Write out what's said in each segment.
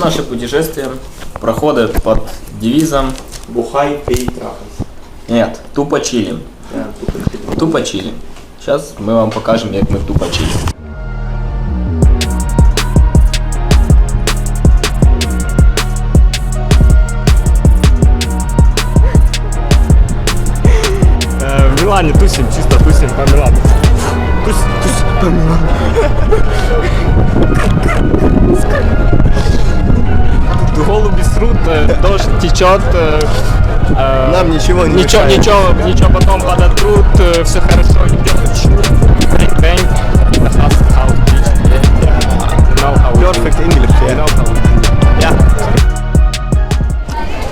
наше путешествие проходит под девизом Бухай, пей, трахайся. Нет, тупо чилим. Тупо чилим. Сейчас мы вам покажем, як ми тупо чилим. Течет. э, э, Нам ничего не Ничего, мешает. ничего, ничего потом подотрут, э, все хорошо идет. Bang, bang. Perfect English, yeah.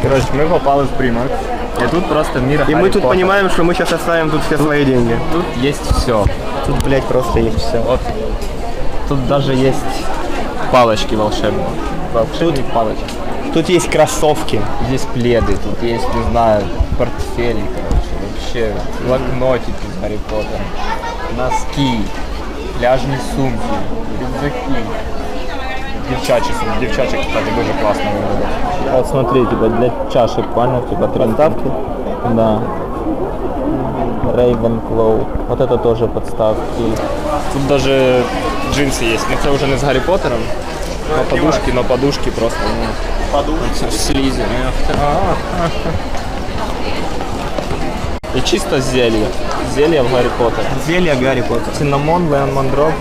Короче, мы попали в Примарк. И тут просто мир И мы тут Поттера. понимаем, что мы сейчас оставим тут все свои деньги. Тут есть все. Тут, блядь, просто есть все. Вот. Тут даже есть палочки волшебные. Волшебные палочки. Тут есть кроссовки. Здесь пледы, тут есть, не знаю, портфели, короче, вообще блокнотики с Гарри Поттером, носки, пляжные сумки, рюкзаки. Девчачьи сумки, девчачьи, кстати, дуже классно выглядят. Вот смотри, типа для чашек, понял, типа подставки. Да. Ravenclaw. Вот это тоже подставки. Тут даже джинсы есть. Ну, це вже не з Гаррі Поттером. Но подушки, но подушки просто. Ну, подушки. Слизи. И чисто зелье. Зелье в Гарри Поттере. Зелье Гарри Поттер. Цинамон, Леон Дроп.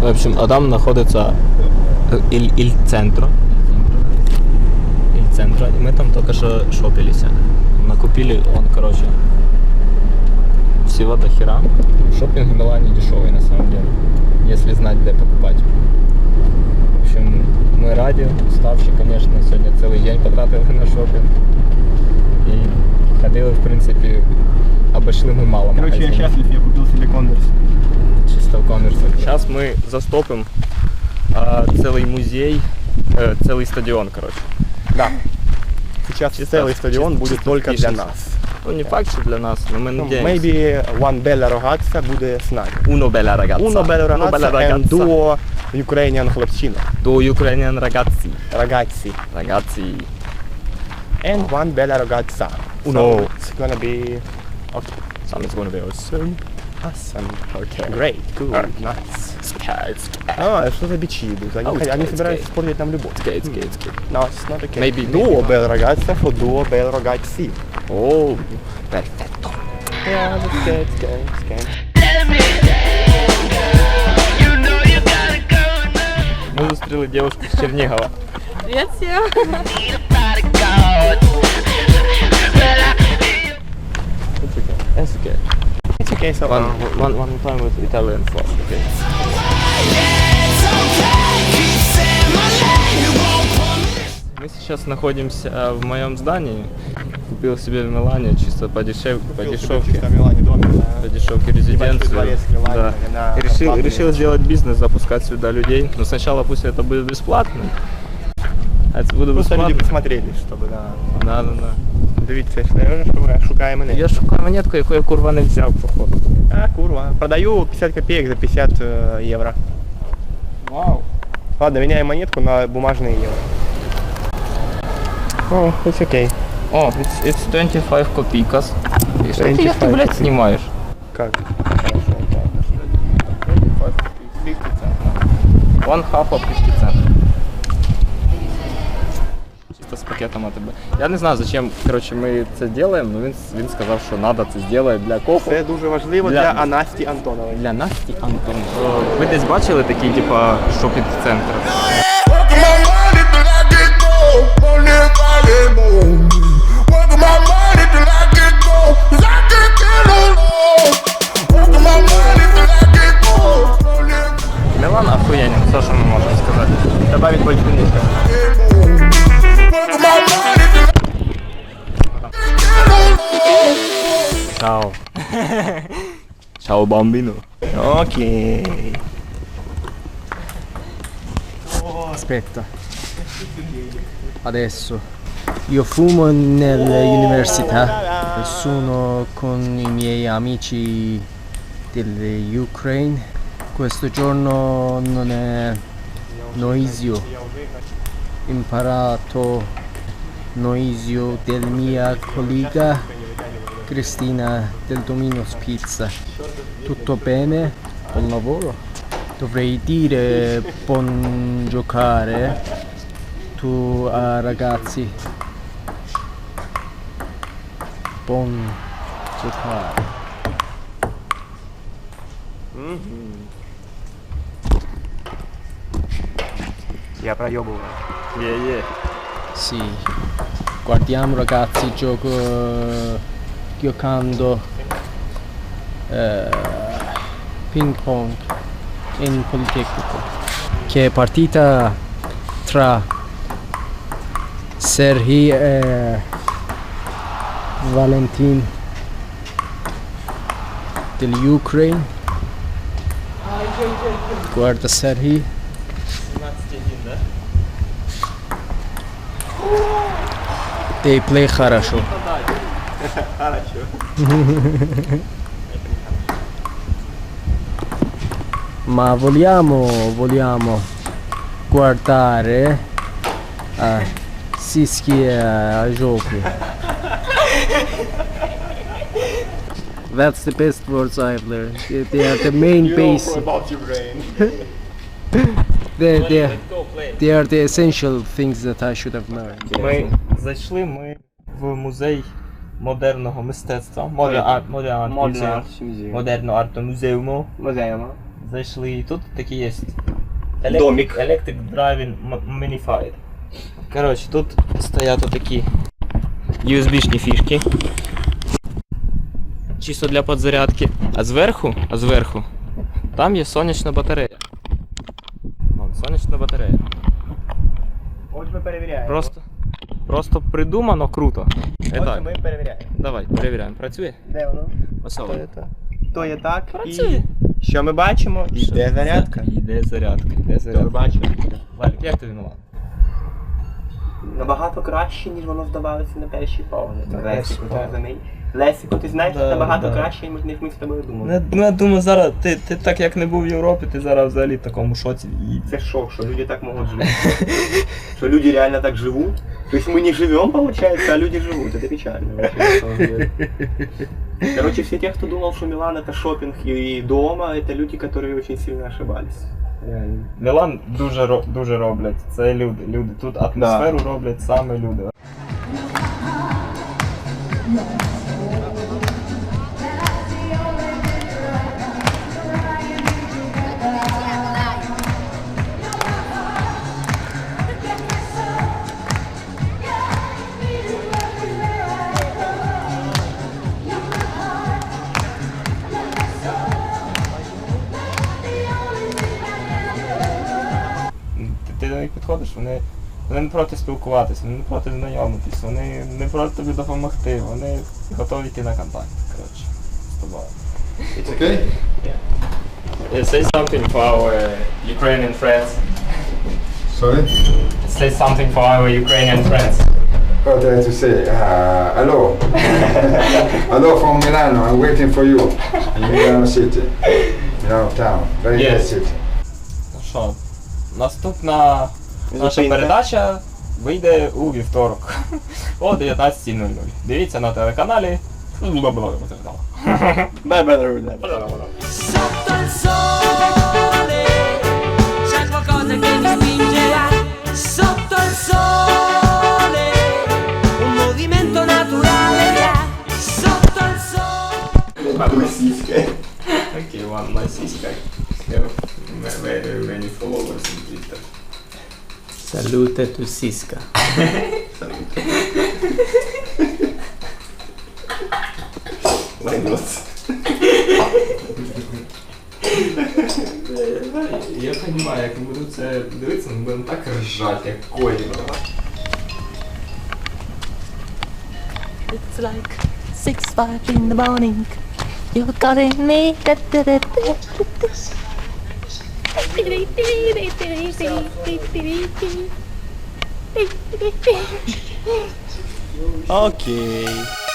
В общем, а там находится Иль, Иль Центро. Иль Центро. И мы там только что шопились. Накупили, он, короче, всего до хера. Шопинг в Милане дешевый на самом деле, если знать, где покупать. В общем, мы ради, уставшие, конечно, сегодня целый день потратили на шопинг. И ходили, в принципе, обошли мы мало Короче, я счастлив, я купил себе конверс. Чисто в коммерсе. Сейчас мы застопим а, целый музей, э, целый стадион, короче. Да. Сейчас целый стадион чисто- будет чисто только для нас. Ну, не факт, что для нас, но мы Ну, надеемся. Maybe one bella ragazza буде з нами. Uno bella ragazza. Uno bella Uno bella ragazza and ragazza. duo Ukrainian хлопчина. Do Ukrainian ragazzi. Ragazzi. Ragazzi. And one bella ragazza. Uno. So it's gonna be Something's gonna be awesome. awesome. Okay. Great, cool, Alright. nice. Skate, skate. А, что за бичи идут? Они, Oh, хо- они skate, собираются skate. испортить нам любовь. Skate, skate, skate. No, it's not okay. Maybe- duo maybe bella ragazza for duo bella ragazzi. Oh, perfetto. Yeah, that's good, it's good, it's good. Мы зустріли девушку з Чернігова. Привет всем! It's okay. It's okay, so One, uh, one, one time with Italian sauce, okay? Мы сейчас находимся в моем здании. Купил себе в Милане чисто по, дешев... по дешевке. чисто в Милане домик, да. По дешевке резиденцию. дворец в Милане, Да. на И решил, решил сделать бизнес, запускать сюда людей. Но сначала пусть это будет бесплатно. А это буде Просто люди посмотрели, чтобы, да. Да, да, да. Дивіться, що я шукаю, шукаю мене. Я шукаю монетку, яку я курва не взяв, походу. А, курва. Продаю 50 копеек за 50 э, евро. Вау. Ладно, меняем монетку на бумажные евро. О, it's okay. О, it's, it's 25 копейкас. И что ты, як ты, 25 блядь, снимаешь? Как? One half of 50 центов. Чисто з пакетом АТБ. Я не знаю, зачем коротше, ми це робимо, але він, він сказав, що треба це зробити для кого? Це дуже важливо Для- для, Анасті Антонової. Для Насті Антон. Ви десь бачили такі, типа, шопінг-центри? навіть почтиніше. Ciao. Ciao bambino. Ok. Aspetta. Adesso. Io fumo nell'università. Sono con i miei amici dell'Ukraine. Questo giorno non è noisio. Imparato noisio del mia collega Cristina del Domino's Pizza. Tutto bene? Buon lavoro? Dovrei dire buon giocare tu ah, ragazzi. Buon giocare. Gli apra io buono. Yeah, yeah. Sì. Guardiamo ragazzi gioco eh, giocando eh, ping pong in Politecnico. Che è partita tra Sergi e Valentin dell'Ukraine. Guarda Sergi They play хорошо. Ma vogliamo, vogliamo guardare a Siski e a giochi. That's the best words I've learned. They- They are the main base. about Ukraine. They, they, are, they are the essential things that I should have learned. Ми зайшли ми в музей модерного мистецтва. Modern Art, Modern Art Museum. Модерно арто музеуму. Музеем. Зайшли і тут такі є. Домик. Electric Driving Minified. Коротше, тут стоять такі USB-шні фішки. Чисто для подзарядки. А зверху, а зверху, там є сонячна батарея. Вон, сонячна батарея. От ми перевіряємо. Просто, просто придумано круто. Отже, ми перевіряємо. давай, перевіряємо. Працює? Де воно? То є так. То є так. Працює. І що ми бачимо? Йде зарядка. Йде зарядка, йде То Ми бачимо. Валік, як тобі нова? Набагато краще, ніж воно здавалося на перший погляд. Перший ти розумієш? Лесіку, ти знаєш, Да, набагато да. краще, ніж ніж ми з тобою Ну, думали. я- ну, я думаю, зараз ти, ти так як не був в Європі, ти зараз взагалі в такому шоці. І... Це шок, що люди так можуть жити. Що люди реально так живуть. Тобто ми не живем, получается, а люди живут. Это печально. вообще, на самом деле. Короче, все те, кто думал, что Милан это шопинг и дома, это люди, которые очень сильно ошибались. Реально. Мілан дуже, ро- дуже роблять. Це люди. люди. Тут атмосферу роблять саме люди. вони, вони не проти спілкуватися, вони не проти знайомитись, вони не проти тобі допомогти, вони готові йти на контакт. Коротше, з тобою. It's okay? Yeah, say something for our Ukrainian friends. Sorry? Say something for our Ukrainian friends. What do I have to say? Uh, hello. hello from Milano. I'm waiting for you in Milano City. Milano town. Very Yes. nice city. Ну що, наступна наша передача вийде у вівторок о 19.00. Дивіться на телеканалі. Sotto Salute to Siska. Я розумію, як ми будемо це дивитися, ми будемо так ржати, як коні. It's like six five in the morning. You're calling me. Okay.